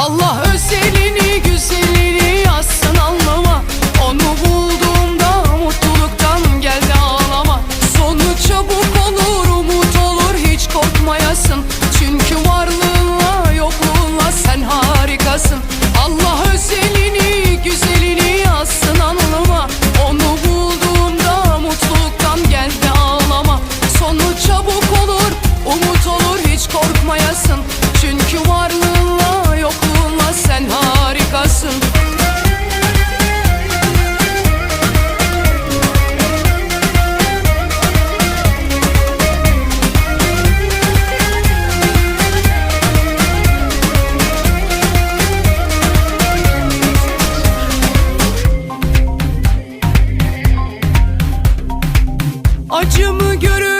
Allah özelini güzelini yazsın anlama Onu bulduğumda mutluluktan geldi ağlama. Sonu çabuk olur umut olur hiç korkmayasın. Çünkü varlığınla yokluğunla sen harikasın. Allah özelini Acımı görür